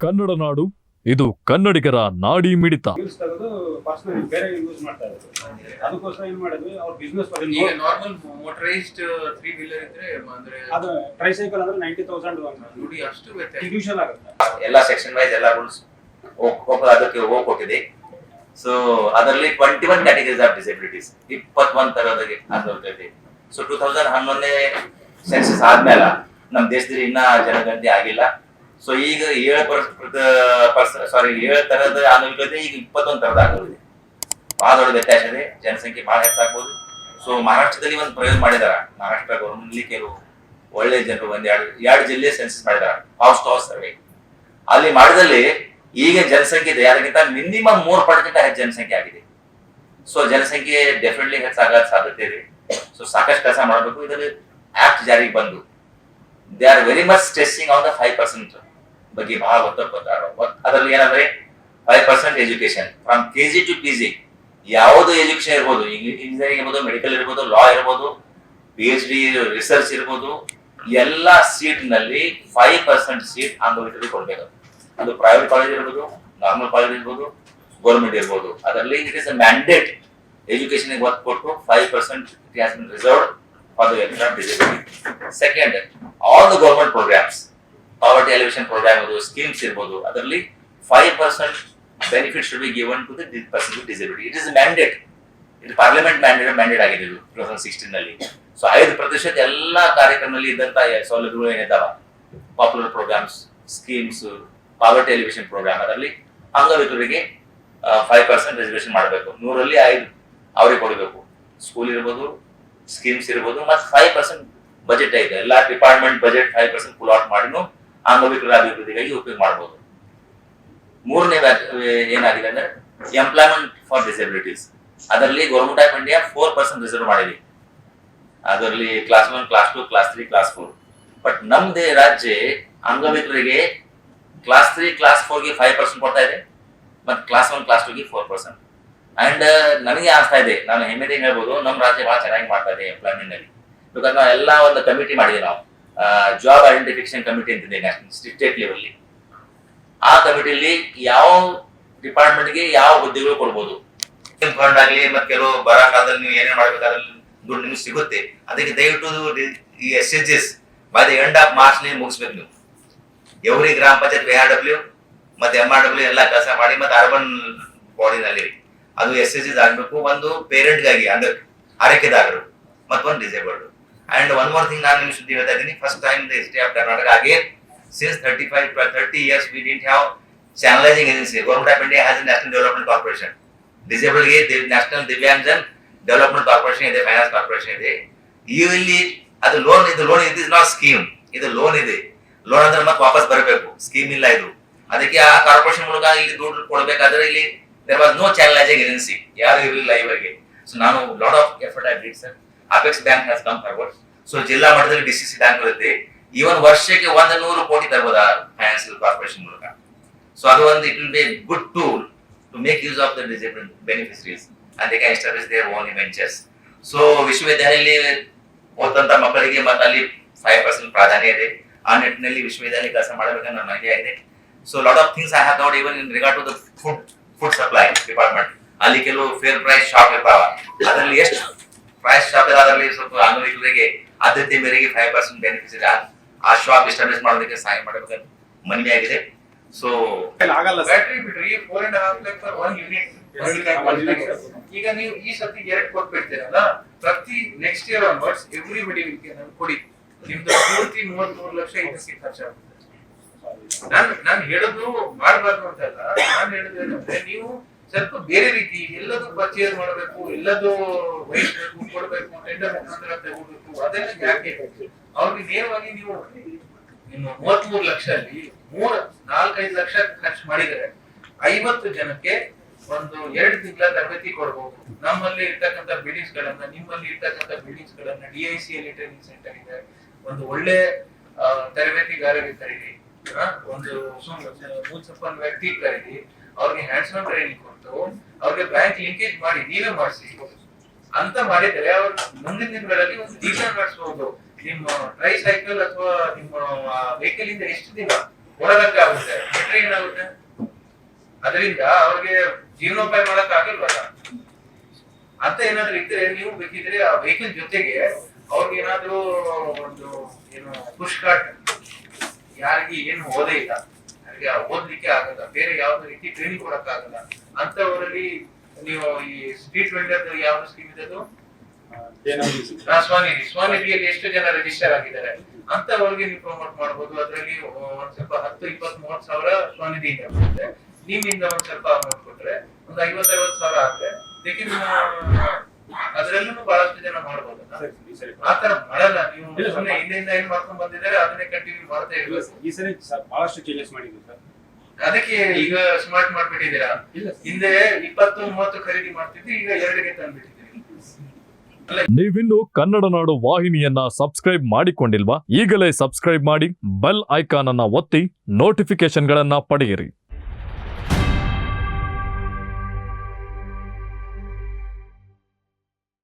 ಕನ್ನಡ ನಾಡು ಇದು ಕನ್ನಡಿಗರ ನಾಡಿ ಮಿಡಿತ. ಯೂಸ್ ತೆಗೆದು ಪರ್ಸನಲ್ ಬೇರೆ ಯೂಸ್ ಮಾಡ್ತಾ ಅದಕ್ಕೋಸ್ಕರ ಏನ್ ಮಾಡಿದ್ವಿ ಅವ್ರ ಬಿಸ್ನೆಸ್ ಈಗ ನಾರ್ಮಲ್ ಮೋಟರೈಸ್ಡ್ ತ್ರೀ ವೀಲರ್ ಇದ್ರೆ ಅಂದ್ರೆ ಅದು ಟ್ರೈಸೈಕಲ್ ಅಂದ್ರೆ ನೈಂಟಿ ತೌಸಂಡ್ ದುಡಿ ಅಷ್ಟು ವ್ಯತ್ಯಾಸ. ಇಂಡಿವಿಜುವಲ್ ಆಗುತ್ತೆ. ಎಲ್ಲ ಸೆಕ್ಷನ್ ವೈಸ್ ಎಲ್ಲ ರೂಲ್ಸ್ ಅದಕ್ಕೆ ಹೋಗಿ ಕೊಟ್ಟಿದೆ ಸೊ ಅದರಲ್ಲಿ twenty one categories of disabilities ಇಪ್ಪತ್ತೊಂದು ಅಂಗವಿಕಲತೆ ಸೊ ಟೂ ತೌಸಂಡ್ ಹನ್ನೊಂದನೇ ಸೆನ್ಸಸ್ ಆದ್ಮೇಲೆ ನಮ್ಮ ದೇಶದಲ್ಲಿ ಇನ್ನ ಜನಗಣತಿ ಆಗಿಲ್ಲ. ಸೊ ಈಗ ಏಳು ಸಾರಿ ಏಳು ತರದ ಆನುಕೂಲತೆ ಈಗ ಇಪ್ಪತ್ತೊಂದು ತರದ ಆಗೋದಿದೆ ಬಹಳ ದೊಡ್ಡ ವ್ಯತ್ಯಾಸ ಇದೆ. ಜನಸಂಖ್ಯೆ ಬಹಳ ಹೆಚ್ಚಾಗ್ಬೋದು ಸೊ ಮಹಾರಾಷ್ಟ್ರದಲ್ಲಿ ಒಂದು ಪ್ರಯೋಗ ಮಾಡಿದಾರ. ಮಹಾರಾಷ್ಟ್ರ ಗೌರ್ಮೆಂಟ್ ಕೆಲವು ಒಳ್ಳೆ ಜನರು ಒಂದ್ ಎರಡು ಎರಡು ಜಿಲ್ಲೆ ಸೆನ್ಸಸ್ ಮಾಡಿದಾರ. ಹೌಸ್ ಟು ಹೌಸ್ ಸರ್ವೆ ಅಲ್ಲಿ ಮಾಡಿದಲ್ಲಿ ಈಗ ಜನಸಂಖ್ಯೆ ಇದೆ ಅದಕ್ಕಿಂತ ಮಿನಿಮಮ್ ಮೂರು ಪಟ್ಕಿಂತ ಹೆಚ್ಚು ಜನಸಂಖ್ಯೆ ಆಗಿದೆ. ಸೊ ಜನಸಂಖ್ಯೆ ಡೆಫಿನೆಟ್ಲಿ ಹೆಚ್ಚಾಗ ಸಾಧ್ಯತೆ ಇದೆ. ಸೊ ಸಾಕಷ್ಟು ಕೆಲಸ ಮಾಡಬೇಕು. ಇದರಲ್ಲಿ ಆಕ್ಟ್ ಜಾರಿಗೆ ಬಂದು they are very much stressing on the five percent ಬಗ್ಗೆ ಬಹಳ ಒತ್ತು ಕೊಡ್ತಾರ ಅದರಲ್ಲಿ ಏನಂದ್ರೆ five percent education from K G to P G ಯಾವುದು ಎಜುಕೇಶನ್ ಇರ್ಬೋದು ಇಂಜಿನಿಯರಿಂಗ್ ಇರ್ಬೋದು ಮೆಡಿಕಲ್ ಇರ್ಬೋದು ಲಾ ಇರ್ಬೋದು ಪಿ ಎಚ್ ಡಿ ರಿಸರ್ಚ್ ಇರ್ಬೋದು, ಎಲ್ಲ ಸೀಟ್ನಲ್ಲಿ ಫೈವ್ ಪರ್ಸೆಂಟ್ ಸೀಟ್ ಅಂಗವಿಕಲರಿಗೆ ಕೊಡಬೇಕು. ಅದು ಪ್ರೈವೇಟ್ ಕಾಲೇಜ್ ಇರ್ಬೋದು ನಾರ್ಮಲ್ ಕಾಲೇಜ್ ಇರ್ಬೋದು ಗೌರ್ಮೆಂಟ್ ಇರ್ಬೋದು. ಅದರಲ್ಲಿ it is a mandate education ಒತ್ತು ಕೊಟ್ಟು five percent it has been reserve for the welfare disability second all the government programs poverty alleviation program ಇರ್ಬೋದು ಸ್ಕೀಮ್ಸ್ ಇರ್ಬೋದು, ಅದರಲ್ಲಿ five percent benefit should be given to the person with disability it is mandate ಇದು parliament mandate mandate ಆಗಿದೆ ಇದು two thousand ಸಿಕ್ಸ್ಟೀನ್ನಲ್ಲಿ. So ಐದು ಪ್ರತಿಶತ ಎಲ್ಲ ಕಾರ್ಯಕ್ರಮದಲ್ಲಿ ಇದ್ದಂತ ಸೌಲಭ್ಯಗಳು ಏನಿದಾವ popular programs schemes poverty alleviation program ಅದರಲ್ಲಿ ಅಂಗವಿಕಲರಿಗೆ ಫೈವ್ ಪರ್ಸೆಂಟ್ ರಿಸರ್ವೇಷನ್ ಮಾಡಬೇಕು. ನೂರಲ್ಲಿ ಐದು ಅವರಿಗೆ ಕೊಡಬೇಕು. ಸ್ಕೂಲ್ ಇರ್ಬೋದು ಸ್ಕೀಮ್ಸ್ ಇರ್ಬೋದು, ಮತ್ತು ಫೈವ್ ಪರ್ಸೆಂಟ್ ಬಜೆಟ್ ಐತೆ ಎಲ್ಲಾ department budget five percent pull out ಮಾಡಿನೂ ಅಂಗವಿಕಲರ ಅಭಿವೃದ್ಧಿಗಾಗಿ ಉಪಯೋಗ ಮಾಡಬಹುದು ಮೂರನೇ ಏನಾಗಿದೆ ಅಂದ್ರೆ ಎಂಪ್ಲಾಯ್ಮೆಂಟ್ ಫಾರ್ ಡಿಸಬಿಲಿಟೀಸ್ ಅದರಲ್ಲಿ government of India four percent reserve ಮಾಡಿದೆ. ಅದರಲ್ಲಿ class one class two class three class four but ನಮ್ದೇ ರಾಜ್ಯ ಅಂಗವಿಕಲರಿಗೆ ಕ್ಲಾಸ್ ತ್ರೀ ಕ್ಲಾಸ್ ಫೋರ್ಗೆ ಫೈವ್ ಪರ್ಸೆಂಟ್ ಕೊಡ್ತಾ ಇದೆ. ಮತ್ತು ಕ್ಲಾಸ್ ಒನ್ ಕ್ಲಾಸ್ ಟೂಗೆ ಫೋರ್ ಪರ್ಸೆಂಟ್ ಅಂಡ್ ನನಗೆ ಆಗ್ತಾ ಇದೆ. ನಾನು ಹೆಮ್ಮೆದೇ ಹೇಳ್ಬೋದು ನಮ್ಮ ರಾಜ್ಯ ಬಹಳ ಚೆನ್ನಾಗಿ ಮಾಡ್ತಾ ಇದೆ ಎಂಪ್ಲಾಯ್ಮೆಂಟ್ನಲ್ಲಿ ಬಿಕಾಸ್ ನಾವು ಎಲ್ಲ ಒಂದು ಕಮಿಟಿ ಮಾಡಿದ್ವಿ ನಾವು. ಜಾಬ್ ಐಡೆಂಟಿಫಿಕೇಶನ್ ಕಮಿಟಿ ಅಂತಿದೆ ನ್ಯಾಷನಲ್ ಸ್ಟೇಟ್ ಲೆವೆಲ್ ಆ ಕಮಿಟಿಯಲ್ಲಿ ಯಾವ ಡಿಪಾರ್ಟ್ಮೆಂಟ್ಗೆ ಯಾವ ಹುದ್ದೆಗಳು ಕೊಡ್ಬೋದು? ಫಂಡ್ ಆಗಲಿ ಮತ್ತೆ ಕೆಲವು ಬರ ಕಾಲದಲ್ಲಿ ನೀವು ಏನೇ ಮಾಡ್ಬೇಕಾದ್ರೆ ದುಡ್ಡು ನಿಮ್ಗೆ ಸಿಗುತ್ತೆ. ಅದಕ್ಕೆ ದಯವಿಟ್ಟು ಈ S H S by the end of March ನೀವು ಮುಗಿಸ್ಬೇಕು ನೀವು. Every grama panchayat R W ಮತ್ತೆ ಎಂ ಆರ್ ಡಬ್ಲ್ಯೂ ಎಲ್ಲ ಕೆಲಸ ಮಾಡಿ ಮತ್ತೆ ಅರ್ಬನ್ ಬಾಡಿನಲ್ಲಿ ಅದು ಎಸ್ ಎಸ್ ಎಸ್ ಆಗಬೇಕು, ಒಂದು ಪೇರೆಂಟ್ಗಾಗಿ ಅಂದ್ರೆ ಆರೈಕೆದಾರರು, ಮತ್ತೊಂದು disabled and one more thing ನಾನು ನಿಮ್ಗೆ ಸುದ್ದಿ ಹೇಳ್ತಾ ಇದ್ದೀನಿ. First time the history of Karnataka again since thirty five thirty years we didn't have channelising agency government of India has national development corporation ಡಿಸೇಬಲ್ಗೆ national Divyangjan development corporation ಇದೆ finance corporation ಇದೆ ಇಲ್ಲಿ ಅದು loan ಇದು ಲೋನ್ ಇದು is not scheme ಇದು loan ಇದೆ. Loan ಅಂದ್ರೆ ಮತ್ತೆ ವಾಪಸ್ ಬರಬೇಕು. ಸ್ಕೀಮ್ ಇಲ್ಲ ಇದು. ಅದಕ್ಕೆ ಆ ಕಾರ್ಪೊರೇಷನ್ ಮೂಲಕ ಇಲ್ಲಿ ದುಡ್ಡು ಕೊಡಬೇಕಾದ್ರೆ ಇಲ್ಲಿ there was no channelising agency ಯಾರು ಇರಲಿಲ್ಲ ಇವರಿಗೆ. So lot of effort I did sir apex bank has come forward so ಜಿಲ್ಲಾ ಮಟ್ಟದಲ್ಲಿ ಡಿ ಸಿ ಸಿ ಬ್ಯಾಂಕ್ ಇರುತ್ತೆ ಈವನ್ ವರ್ಷಕ್ಕೆ ಒಂದ್ ನೂರು ಕೋಟಿ ತರಬಹುದು ಫೈನಾನ್ಸಿಯಲ್ ಕಾರ್ಪೊರೇಷನ್ ಮೂಲಕ? ಸೊ ಅದು ಒಂದು it will be good tool to make use of the disabled beneficiaries and they can establish their own ventures so ವಿಶ್ವವಿದ್ಯಾಲಯದಲ್ಲಿ ಓದಂತ ಮಕ್ಕಳಿಗೆ ಮತ್ತೆ ಅಲ್ಲಿ ಫೈವ್ ಪರ್ಸೆಂಟ್ ಪ್ರಾಧಾನ್ಯ ಇದೆ. ಆ ನಿಟ್ಟಿನಲ್ಲಿ ವಿಶ್ವವಿದ್ಯಾಲಯ ಕೆಲಸ ಮಾಡಬೇಕನ್ನೋ ನನ್ನ ಐಡಿಯಾ ಇದೆ. So lot of things I have covered even in regard to the food food supply department ಅಲ್ಲಿ ಕೆಲವು ಫೇರ್ ಪ್ರೈಸ್ ಶಾಪ್ ಇರ್ತಾವ. ಅದರಲ್ಲಿ ಎಷ್ಟು ಪ್ರೈಸ್ ಶಾಪ್ ಅದರಲ್ಲಿ ಸ್ವಲ್ಪ ಅಂಗವಿಕಲರಿಗೆ ಆದ್ಯತೆ ಮೇರೆಗೆ ಫೈವ್ ಪರ್ಸೆಂಟ್ ಬೆನಿಫಿಟ್ ಇದೆ. ಆ- ಶಾಪ್ ಎಸ್ಟಾಬ್ಲಿಷ್ ಮಾಡೋದಕ್ಕೆ ಸಹಾಯ ಮಾಡಬೇಕಂತ ಮನವಿ ಆಗಿದೆ. ಸೊ ಆಗಲ್ಲ ಸರ್. ಬ್ಯಾಟ್ರಿ ಬಿಡ್ರಿ four and half lakh for one unit ಈಗ ನೀವು ಈ ಸತಿ ಎರಡ್ ಕೊಟ್ಬಿಡ್ತೀರಲ್ಲ ಪ್ರತಿ ನೆಕ್ಸ್ಟ್ ಇಯರ್ ಆನ್ವರ್ಡ್ಸ್ ಎವ್ರಿಬಡಿ ಕೊಡಿ. ನಿಮ್ದು ಪೂರ್ತಿ ಮೂವತ್ತ್ ಮೂರು ಲಕ್ಷ ಇದಕ್ಕೆ ಖರ್ಚಾಗುತ್ತೆ. ನಾನು ನಾನು ಹೇಳೋದು ಮಾಡಬಾರ್ದು ಅಂತಲ್ಲ ನಾನು ಹೇಳೋದು ಏನಂದ್ರೆ ನೀವು ಸ್ವಲ್ಪ ಬೇರೆ ರೀತಿ, ಎಲ್ಲದೂ ಪರ್ಚೇಸ್ ಮಾಡಬೇಕು, ಎಲ್ಲದೂ ವಹಿಸಬೇಕು ಕೊಡಬೇಕು ಟೆಂಡರ್ ಮುಖಾಂತರ ತಗೋಬೇಕು ಅದೆಲ್ಲ ಯಾಕೆ ಅವ್ರಿಗೆ ನೇರವಾಗಿ ನೀವು ನಿಮ್ಮ ಮೂವತ್ಮೂರು ಲಕ್ಷ ಅಲ್ಲಿ ಮೂರ್, ನಾಲ್ಕೈದು ಲಕ್ಷ ಖರ್ಚು ಮಾಡಿದರೆ ಐವತ್ತು ಜನಕ್ಕೆ ಒಂದು ಎರಡು ತಿಂಗಳ ತರಬೇತಿ ಕೊಡಬಹುದು ನಮ್ಮಲ್ಲಿ ಇರ್ತಕ್ಕಂಥ ಬಿಲ್ಡಿಂಗ್ಸ್ ಗಳನ್ನ, ನಿಮ್ಮಲ್ಲಿ ಇರ್ತಕ್ಕಂಥ ಬಿಲ್ಡಿಂಗ್ಸ್ ಗಳನ್ನ ಡಿ ಐ ಸಿ ಅಲ್ಲಿ ಟ್ರೈನಿಂಗ್ ಸೆಂಟರ್ ಇದೆ, ಒಂದು ಒಳ್ಳೆ ತರಬೇತಿಗಾರರಿಗೆ ಕರೀರಿ ಒಂದು ಒಂದು ಮುನ್ಸಿಪಲ್ ವ್ಯಕ್ತಿ ಕರೀರಿ. ಅವ್ರಿಗೆ ಹ್ಯಾಂಡ್ಸ್ ಟ್ರೈನಿಂಗ್ ಕೊಟ್ಟು ಅವ್ರಿಗೆ ಬ್ಯಾಂಕ್ ಲಿಂಕೇಜ್ ಮಾಡಿ ನೀವೇ ಮಾಡಿಸಿ. ಅಂತ ಮಾಡಿದರೆ ಅವ್ರ ಮುಂದಿನ ದಿನಗಳಲ್ಲಿ ಒಂದು ಜೀವನ ಮಾಡಿಸಬಹುದು ನಿಮ್ಮ ಟ್ರೈ ಸೈಕಲ್ ಅಥವಾ ನಿಮ್ಮ ವೆಹಿಕಲ್ ಇಂದ ಎಷ್ಟು ದಿನ ಓಡಾಡಕ್ಕೆ ಆಗುತ್ತೆ? ಏನಾಗುತ್ತೆ ಅದರಿಂದ ಅವ್ರಿಗೆ ಜೀವನೋಪಾಯ ಮಾಡಕ್ ಆಗಲ್ವಲ್ಲ? ಅಂತ ಏನಾದ್ರು ಇದ್ರೆ ನೀವು ಬೇಕಿದ್ರೆ ಆ ವೆಹಿಕಲ್ ಜೊತೆಗೆ ಅವ್ರಿಗೆ ಏನಾದ್ರು ಒಂದು, ಏನು ಪುಷ್ ಕಾರ್ಟ್ ಯಾರಿಗೆ ಏನು ಓದೇ ಇಲ್ಲ. ಯಾರಿಗೆ ಓದ್ಲಿಕ್ಕೆ ಆಗಲ್ಲ. ಬೇರೆ ಯಾವ್ದು ರೀತಿ ಟ್ರೈನಿಂಗ್ ಕೊಡಕ್ ಆಗಲ್ಲ. ಅಂತವರಲ್ಲಿ ನೀವು ಈ ಸ್ಟ್ರೀಟ್ ವೆಂಡರ್ ಯಾವ ಸ್ಕೀಮ್ ಇದೆ ಅದು? ಸ್ವಾನಿಧಿ ಸ್ವಾನಿಧಿಯಲ್ಲಿ ಎಷ್ಟು ಜನ ರಿಜಿಸ್ಟರ್ ಆಗಿದ್ದಾರೆ? ಅಂತವರಿಗೆ ನೀವು ಪ್ರಮೋಟ್ ಮಾಡಬಹುದು ಅದರಲ್ಲಿ ಒಂದ್ ಸ್ವಲ್ಪ ಹತ್ತು ಇಪ್ಪತ್ ಮೂವತ್ ಸಾವಿರ ಸ್ವಾನಿಧಿ ನಿಮ್ಮಿಂದ ಒಂದ್ ಸ್ವಲ್ಪ ಅಮೌಂಟ್ ಕೊಟ್ರೆ ಒಂದ್ ಐವತ್ ಅರವತ್ ಸಾವಿರ ಆದ್ರೆ ಅದರಲ್ಲೂ ಬಹಳಷ್ಟು ಜನ ಮಾಡ್ಬೋದಲ್ಲ ಆತರ ಮಾಡಲ್ಲ. ನೀವು ಇಲ್ಲ, ಸ್ವಲ್ಪ- ಹಿಂದೆಯಿಂದ ಏನ್ ಮಾಡ್ಕೊಂಡ್ ಬಂದಿದ್ದಾರೆ ಅದನ್ನೇ ಕಂಟಿನ್ಯೂ ಮಾಡ್ತಾ ಇರ್ಬೇಕು ಈ ಸರಿ ಬಹಳಷ್ಟು ಚೇಂಜಸ್ ಮಾಡಿದ್ವಿ ಸರ್. ಅದಕ್ಕೆ ಈಗ ಸ್ಮಾರ್ಟ್ ಮಾಡ್ಬಿಟ್ಟಿದ್ದೀರಾ? ಹಿಂದೆ ಇಪ್ಪತ್ತು ಮೂವತ್ತು ಖರೀದಿ ಮಾಡ್ತಿದ್ವಿ ಈಗ ಎರಡಿಗೆ ತಂದ್ಬಿಟ್ಟಿದ್ದೀರಿ. ನೀವಿನ್ನು ಕನ್ನಡ ನಾಡು ವಾಹಿನಿಯನ್ನ ಸಬ್ಸ್ಕ್ರೈಬ್ ಮಾಡಿಕೊಂಡಿಲ್ವಾ? ಈಗಲೇ ಸಬ್ಸ್ಕ್ರೈಬ್ ಮಾಡಿ ಬೆಲ್ ಐಕಾನ್ ಅನ್ನ ಒತ್ತಿ ನೋಟಿಫಿಕೇಶನ್ಗಳನ್ನ ಪಡೆಯಿರಿ.